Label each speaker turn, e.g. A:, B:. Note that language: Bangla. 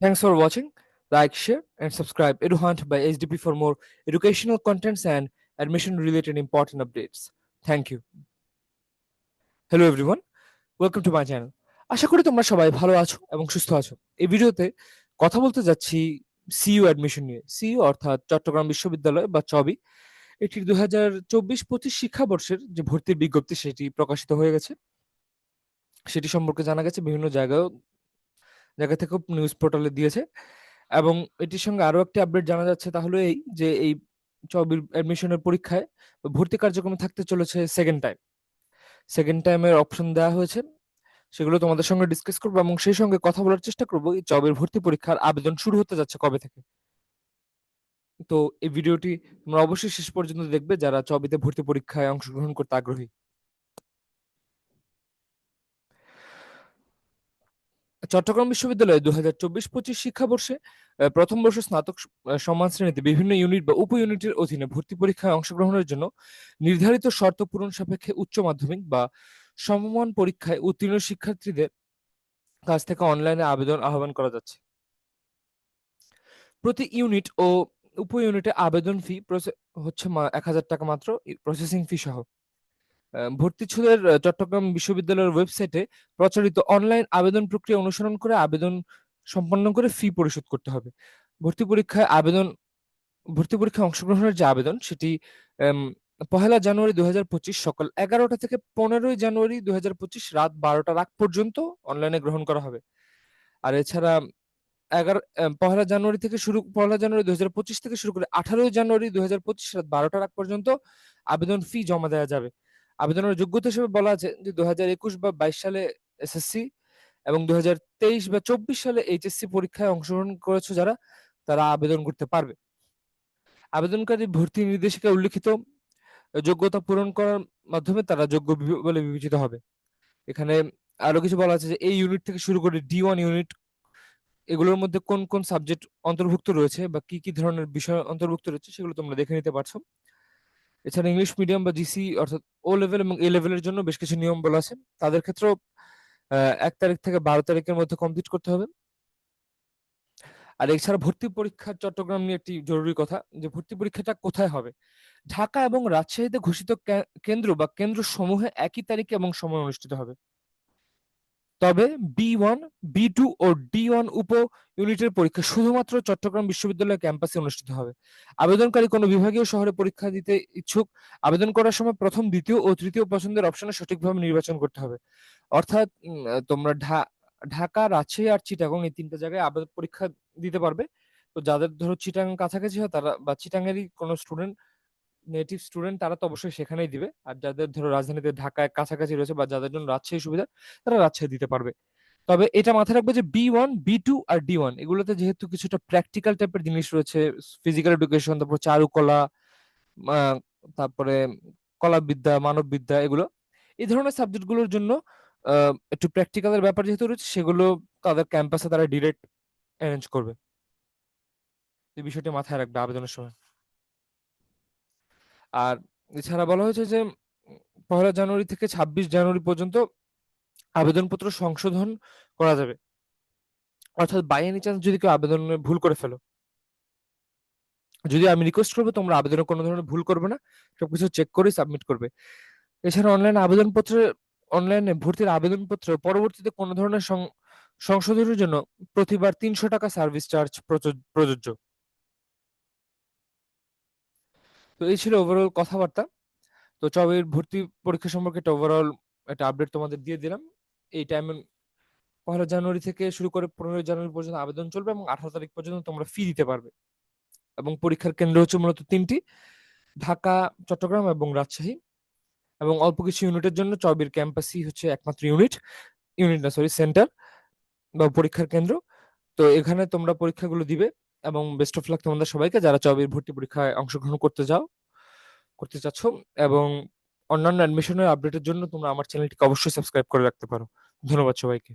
A: Thanks for watching. Like, share, and subscribe. EduHunt by SDP for more educational contents and admission related important updates. Thank you. Hello everyone welcome to my channel আশা করি তোমরা সবাই ভালো আছো এবং সুস্থ আছো। এই ভিডিওতে কথা বলতে যাচ্ছি সিইউ অ্যাডমিশন নিয়ে। সিইউ অর্থাৎ চট্টগ্রাম বিশ্ববিদ্যালয় বা চবি এটির দুই হাজার চব্বিশ পঁচিশ শিক্ষাবর্ষের যে ভর্তির বিজ্ঞপ্তি সেটি প্রকাশিত হয়ে গেছে। সেটি সম্পর্কে জানা গেছে বিভিন্ন জায়গায় জায়গা থেকেও নিউজ পোর্টালে দিয়েছে। এবং এটির সঙ্গে আরও একটি আপডেট জানা যাচ্ছে, তাহলে এই যে এই চবির অ্যাডমিশনের পরীক্ষায় ভর্তি কার্যক্রমে থাকতে চলেছে সেকেন্ড টাইম সেকেন্ড টাইমের অপশন দেওয়া হয়েছে, সেগুলো তোমাদের সঙ্গে ডিসকাস করব এবং সেই সঙ্গে কথা বলার চেষ্টা করব এই জবের ভর্তি পরীক্ষার আবেদন শুরু হতে যাচ্ছে কবে থেকে। তো এই ভিডিওটি তোমরা অবশ্যই শেষ পর্যন্ত দেখবে, যারা চবিতে ভর্তি পরীক্ষায় অংশগ্রহণ করতে আগ্রহী। চট্টগ্রাম বিশ্ববিদ্যালয়ে দু হাজার চব্বিশ পঁচিশ শিক্ষাবর্ষে প্রথম বর্ষ স্নাতক সম্মান শ্রেণীতে বিভিন্ন ইউনিট বা উপ ইউনিটের অধীনে ভর্তি পরীক্ষায় অংশগ্রহণের জন্য নির্ধারিত শর্ত পূরণ সাপেক্ষে উচ্চ মাধ্যমিক বা সমমান পরীক্ষায় উত্তীর্ণ শিক্ষার্থীদের কাছ থেকে অনলাইনে আবেদন আহ্বান করা যাচ্ছে। প্রতি ইউনিট ও উপ ইউনিটে আবেদন ফি হচ্ছে এক হাজার টাকা মাত্র প্রসেসিং ফি সহ। ভর্তি ছুদের চট্টগ্রাম বিশ্ববিদ্যালয়ের ওয়েবসাইটে প্রচারিত অনলাইন আবেদন প্রক্রিয়া অনুসরণ করে আবেদন সম্পন্ন করে ফি পরিশোধ করতে হবে। ভর্তি পরীক্ষায় আবেদন, ভর্তি পরীক্ষায় অংশগ্রহণের যে আবেদন সেটি পহেলা জানুয়ারি দু হাজার পঁচিশ সকাল এগারোটা থেকে পনেরোই জানুয়ারি দু হাজার পঁচিশ রাত বারোটার আগ পর্যন্ত অনলাইনে গ্রহণ করা হবে। আর এছাড়া এগারো পহেলা জানুয়ারি থেকে শুরু, পহেলা জানুয়ারি দুই হাজার পঁচিশ থেকে শুরু করে আঠারোই জানুয়ারি দুই হাজার পঁচিশ রাত বারোটার আগ পর্যন্ত আবেদন ফি জমা দেওয়া যাবে। আবেদনের যোগ্যতা হিসেবে বলা আছে যে দু হাজার একুশ বা বাইশ সালে এসএসসি এবং দু হাজার তেইশ বা চব্বিশ সালে এইচএসসি পরীক্ষায় অংশগ্রহণ করেছে যারা, তারা আবেদন করতে পারবে। আবেদনকারী ভর্তি নির্দেশিকা উল্লিখিত। যোগ্যতা পূরণ করার মাধ্যমে তারা যোগ্য বলে বিবেচিত হবে। এখানে আরও কিছু বলা আছে যে এই ইউনিট থেকে শুরু করে ডি ওয়ান ইউনিট এগুলোর মধ্যে কোন কোন সাবজেক্ট অন্তর্ভুক্ত রয়েছে বা কি কি ধরনের বিষয় অন্তর্ভুক্ত রয়েছে সেগুলো তোমরা দেখে নিতে পারছ। এছাড়া ইংলিশ মিডিয়াম বা জিসি অর্থাৎ ও লেভেল এবং এ লেভেলের জন্য বেশ কিছু নিয়ম বলা আছে। তাদের ক্ষেত্রেও এক তারিখ থেকে বারো তারিখের মধ্যে কমপ্লিট করতে হবে। আর এছাড়া ভর্তি পরীক্ষা চট্টগ্রাম নিয়ে একটি জরুরি কথা, যে ভর্তি পরীক্ষাটা কোথায় হবে? ঢাকা এবং রাজশাহীতে ঘোষিত কেন্দ্র বা কেন্দ্র সমূহে একই তারিখে এবং সময় অনুষ্ঠিত হবে। তবে বি ওয়ান বি টু ও ডি ওয়ান উপ ইউনিটের পরীক্ষা শুধুমাত্র চট্টগ্রাম বিশ্ববিদ্যালয় ক্যাম্পাসে অনুষ্ঠিত হবে। আবেদনকারী কোনো বিভাগীয় শহরে পরীক্ষা দিতে ইচ্ছুক, আবেদন করার সময় প্রথম, দ্বিতীয় ও তৃতীয় পছন্দের অপশনে সঠিকভাবে নির্বাচন করতে হবে। অর্থাৎ তোমরা ঢাকা, রাজশাহী আর চিটাগং এই তিনটা জায়গায় আবেদন পরীক্ষা দিতে পারবে। তো যাদের ধরো চিটাং কাছাকাছি হয় তারা বা চিটাঙ্গেরই কোনো স্টুডেন্ট নেটিভ স্টুডেন্ট তারা তো অবশ্যই সেখানেই দিবে। আর যাদের ধরো রাজধানীতে ঢাকায় কাছাকাছি রয়েছে বা যাদের জন্য রাজশাহী সুবিধা, তারা রাজশাহী দিতে পারবে। তবে এটা মাথায় রাখবে যে বি ওয়ান বি টু আর ডি ওয়ান এগুলোতে যেহেতু কিছুটা প্র্যাকটিক্যাল টাইপের জিনিস রয়েছে ফিজিক্যাল এডুকেশন তারপর চারুকলা তারপরে কলাবিদ্যা, মানববিদ্যা, এগুলো। এই ধরনের সাবজেক্টগুলোর জন্য একটু প্র্যাকটিক্যালের ব্যাপার যেহেতু রয়েছে, সেগুলো তাদের ক্যাম্পাসে তারা ডিরেক্ট অ্যারেঞ্জ করবে। এই বিষয়টি মাথায় রাখবে আবেদনের সময়। আর এছাড়া বলা হয়েছে যে, পহেলা জানুয়ারি থেকে ছাব্বিশ জানুয়ারি পর্যন্ত আবেদনপত্র সংশোধন করা যাবে। অর্থাৎ বাই এনি চান্স যদি কেউ আবেদনে ভুল করে ফেলো। যদি আমি রিকোয়েস্ট করব, তোমরা আবেদনে কোনো ধরনের ভুল করবে না, সবকিছু চেক করে সাবমিট করবে। এছাড়া অনলাইন আবেদনপত্রে অনলাইনে ভর্তির আবেদনপত্র পরবর্তীতে কোনো ধরনের সংশোধনের জন্য প্রতিবার তিনশো টাকা সার্ভিস চার্জ প্রযোজ্য। তো এই ছিল ওভারঅল কথাবার্তা। তো চবের ভর্তি পরীক্ষা সম্পর্কে একটা ওভারঅল একটা আপডেট তোমাদের দিয়ে দিলাম। এই টাইমে পহেলা জানুয়ারি থেকে শুরু করে পনেরোই জানুয়ারি পর্যন্ত আবেদন চলবে এবং আঠারো তারিখ পর্যন্ত তোমরা ফি দিতে পারবে। এবং পরীক্ষার কেন্দ্র হচ্ছে মূলত তিনটি, ঢাকা, চট্টগ্রাম এবং রাজশাহী। এবং অল্প কিছু ইউনিটের জন্য চবির ক্যাম্পাসই হচ্ছে একমাত্র ইউনিট ইউনিট না সরি সেন্টার বা পরীক্ষার কেন্দ্র। তো এখানে তোমরা পরীক্ষাগুলো দিবে। এবং বেস্ট অফ লাক তোমাদের সবাইকে। যারা চবির ভর্তি পরীক্ষায় অংশগ্রহণ করতে যাও, করতে চাচ্ছ এবং অন্যান্য অ্যাডমিশনের আপডেটের জন্য তোমরা আমার চ্যানেলটিকে অবশ্যই সাবস্ক্রাইব করে রাখতে পারো। ধন্যবাদ সবাইকে।